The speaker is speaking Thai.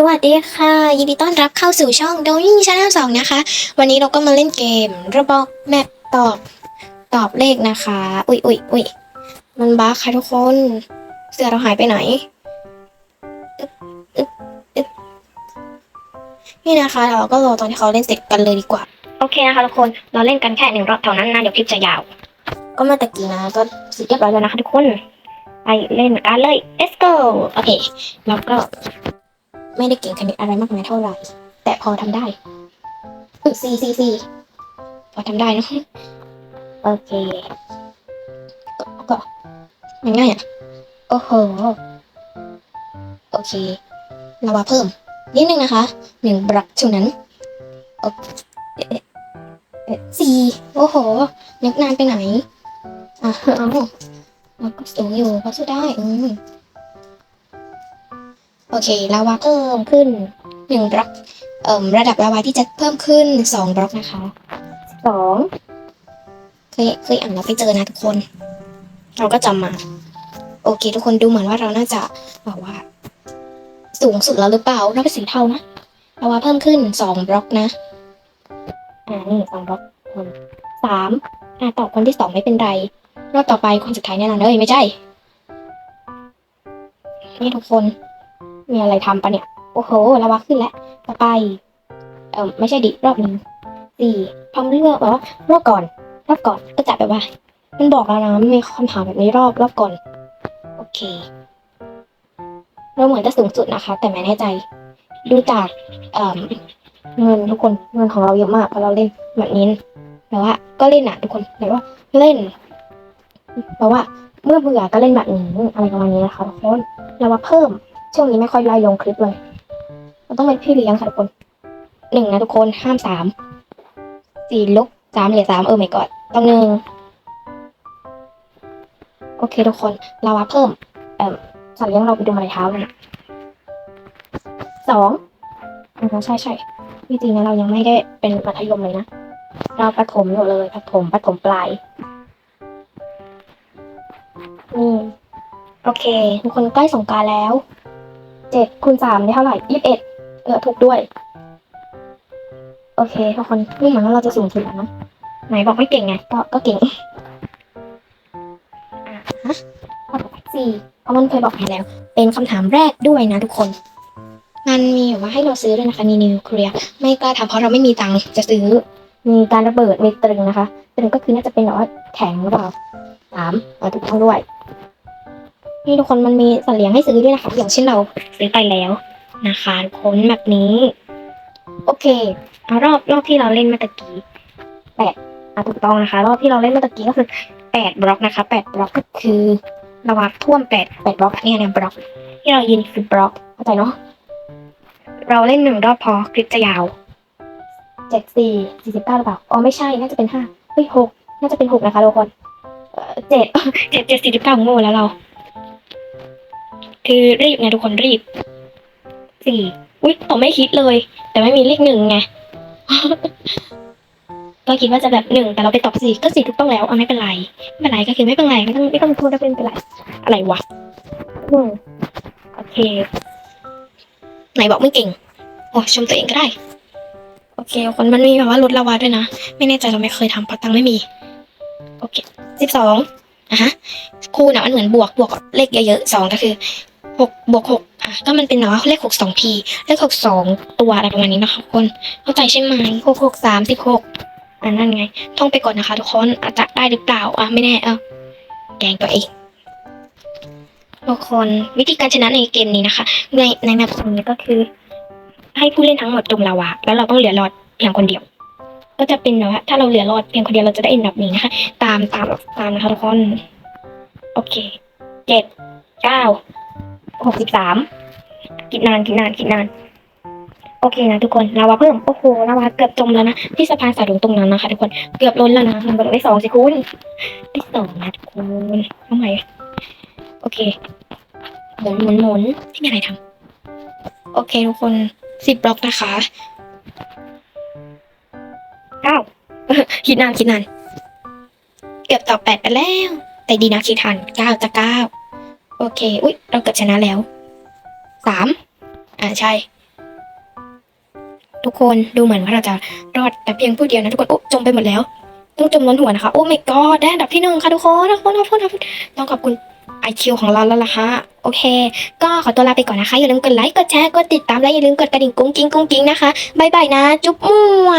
สวัสดีค่ะ ยินดีต้อนรับเข้าสู่ช่อง d o i n g Channel 2นะคะ วันนี้เราก็มาเล่นเกม ระบอกแมปตอบตอบเลขนะคะ อุ๊ยอุ๊ยอุ๊ยมันบ้าค่ะทุกคน เสื้อเราหายไปไหนอึ๊บอึ๊บอึ๊บนี่นะคะ เราก็รอตอนที่เขาเล่นเสร็จกันเลยดีกว่า โอเคนะคะทุกคนเราเล่นกันแค่หนึ่งรอบเท่านั้นนะเดี๋ยวคลิปจะยาว ก็เมาตะกี้นะ ก็เสร็จเรียบร้อยแล้วนะคะทุกคนไปเล่นกันเลย let's go โอเค แล้วก็ ไม่ได้เก่งคณิตอะไรมากมายเท่าไหร่ แต่พอทำได้อือซีซีซีพอทำได้นะโอเคก็ก็มันง่ายอะ โอ้โห โอเคลาวาเพิ่ม นิดนึงนะคะ หนึ่งบล็อกเท่านั้นโอเอ๊ะเอ๊ะสี่โอ้โห นึกนานไปไหน อะเอาเราก็สูงอยู่พอสู้ได้ อืม โอเคลาวาเพิ่มขึ้นหนึ่งบล็อกเอ่มระดับลาวาที่จะเพิ่มขึ้นสองบล็อกนะคะสองเคยเคยอ่านแล้วไปเจอนะทุกคน เราก็จำมา โอเค ทุกคนดูเหมือนว่าเราน่าจะบอกว่า สูงสุดแล้วหรือเปล่าเราเป็นสีเทานะลาวาเพิ่มขึ้นสองบล็อกนะอ่านี่สองบล็อกคนสามอ่าตอบคนที่สองไม่เป็นไรรอบต่อไปคนสุดท้ายแน่นอนเลยไม่ใช่นี่ทุกคน มีอะไรทำปะเนี่ย โอ้โหลาวาขึ้นแล้วต่อไป เออไม่ใช่ดิ รอบหนึ่งสี่พอมเลือกแบบว่ารอบก่อน รอบก่อนก็จะแบบว่า มันบอกแล้วนะมันมีคำถามแบบนี้รอบรอบก่อน โอเค เราเหมือนจะสูงสุดนะคะ แต่ไม่แน่ใจ ดูจากเอ่อเงินทุกคนเงินของเราเยอะมากเพราะเราเล่นแบบนี้แต่ว่าก็เล่นนะทุกคนแต่ว่าเล่นเพราะว่าเมื่อเบื่อก็เล่นแบบนี้อะไรประมาณนี้นะคะทุกคนเราว่าเพิ่ม ช่วงนี้ไม่ค่อยไล่ลงคลิปเลยเราต้องเป็นพี่เลี้ยงค่ะทุกคนหนึ่งนะทุกคนห้ามสามสี่ลบสามเหลือสามเออไม่กอดต้องหนึ่งโอเคทุกคนเราว่าเพิ่ม เอ่อสัตว์เลี้ยงเราไปดูมาในเท้าเลยนะสองอ่าใช่ใช่จริงๆนะเรายังไม่ได้เป็นมัธยมเลยนะ เราประถมอยู่เลยประถมประถมปลายนี่โอเคทุกคนใกล้สงกรารแล้ว เจ็ดคูณสามได้เท่าไหร่ยี่สิบเอ็ดเออถูกด้วย โอเคทุกคนนี่เหมือนว่าเราจะสูงสุดแล้วนะไหนบอกไม่เก่งไง ก็ก็เก่งอะฮะข้อต่อไปสี่เพราะมันเคยบอกไปแล้ว เป็นคำถามแรกด้วยนะทุกคน มันมีแบบว่าให้เราซื้อด้วยนะคะนีนิวเคลียร์ไม่กล้าทำเพราะเราไม่มีตังค์จะซื้อ มีการระเบิดมีตรึงนะคะ ตรึงก็คือน่าจะเป็นแบบว่าแข็งหรือเปล่าสามอะถูกต้องด้วย นี่ทุกคนมันมีสัตว์เลี้ยงให้ซื้อด้วยนะคะอย่างเช่นเราซื้อไปแล้วนะคะทุกคนแบบนี้ โอเคเอารอบรอบที่เราเล่นเมื่อตะกี้แปดถูกต้องนะคะ รอบที่เราเล่นเมื่อตะกี้ก็คือแปดบล็อกนะคะแปดบล็อกก็คือระวัดท่วมแปดแปดบล็อกเนี่ยเนี่ยบล็อก ที่เรายินคือบล็อกเข้าใจเนาะเราเล่นหนึ่งรอบพอคลิปจะยาวเจ็ดสี่สี่สิบเก้าหรือเปล่าอ๋อไม่ใช่น่าจะเป็นห้าเฮ้ยหกน่าจะเป็นหกนะคะทุกคนเอ่อเจ็ดเจ็ดเจ็ดสี่สิบเก้าโง่แล้วเรา คือรีบไงทุกคนรีบสี่อุ๊ยผมไม่คิดเลย แต่ไม่มีเลขหนึ่งไงก็คิดว่าจะแบบหนึ่งแต่เราไปตอบสี่ก็สี่ถูกต้องแล้วอะไม่เป็นไรไม่เป็นไรก็คือไม่เป็นไรไม่ต้องไม่ต้องพูดว่าเป็นไรอะไรวะอืมโอเคไหนบอกไม่เก่งโอ้ชมตัวเองก็ได้ โอเคคนมันมีแบบว่าลดละวาด้วยนะ ไม่แน่ใจเราไม่เคยทำพราะตังไม่มี โอเคสิบสองอะฮะคูณอะมันเหมือนบวกบวกเลขเยอะๆสองก็คือ หกบวกหกอะก็มันเป็นแบบว่าเลขหกสองทีเลขหกสองตัวอะไรประมาณนี้นะคะทุกคนเข้าใจใช่ไหมหกหกสามสิบหกอะนั่นไง ท่องไปก่อนนะคะ ทุกคนอาจจะได้หรือเปล่าอะไม่แน่เออแกงตัวเองทุกคนวิธีการชนะในเกมนี้นะคะ ในในแมปนี้ก็คือ ให้ผู้เล่นทั้งหมดจมลาวาแล้วเราต้องเหลือรอดเพียงคนเดียว ก็จะเป็นแบบว่าถ้าเราเหลือรอดเพียงคนเดียวเราจะได้อันดับนี้นะคะ ตามตามตามนะคะทุกคนโอเคเจ็ดเก้า หกสิบสามกินนานกินนานกินนาน โอเคนะทุกคนลาวาเพิ่มโอ้โหลาวาเกือบจมแล้วนะที่สะพานสาดุงตรงนั้นนะคะทุกคนเกือบล้นแล้วนะมันบอกได้สองสิคุณได้สองนะทุกคนทำไมโอเคหมุนหมุนหมุนที่มีอะไรทำโอเคทุกคนสิบบล็อกนะคะเก้าคิดนานคิดนานเกือบตอบแปดไปแล้ว แต่ดีนะคิดทันเก้าจะเก้า โอเค อุ๊ย เราเกือบชนะแล้ว สาม อ่าใช่ ทุกคนดูเหมือนว่าเราจะรอดแต่เพียงผู้เดียวนะทุกคน โอ้จมไปหมดแล้ว ต้องจมล้นหัวนะคะ โอ้ my god ได้อันดับที่หนึ่งค่ะทุกคนขอบคุณขอบคุณขอบคุณต้องขอบคุณไอคิวของเราแล้วล่ะค่ะ โอเค ก็ขอตัวลาไปก่อนนะคะ อย่าลืมกดไลค์ กดแชร์ กดติดตาม และอย่าลืมกดกระดิ่งกุ้งกิ้งกุ้งกิ้งนะคะบายบายนะ จุ๊บมั่ว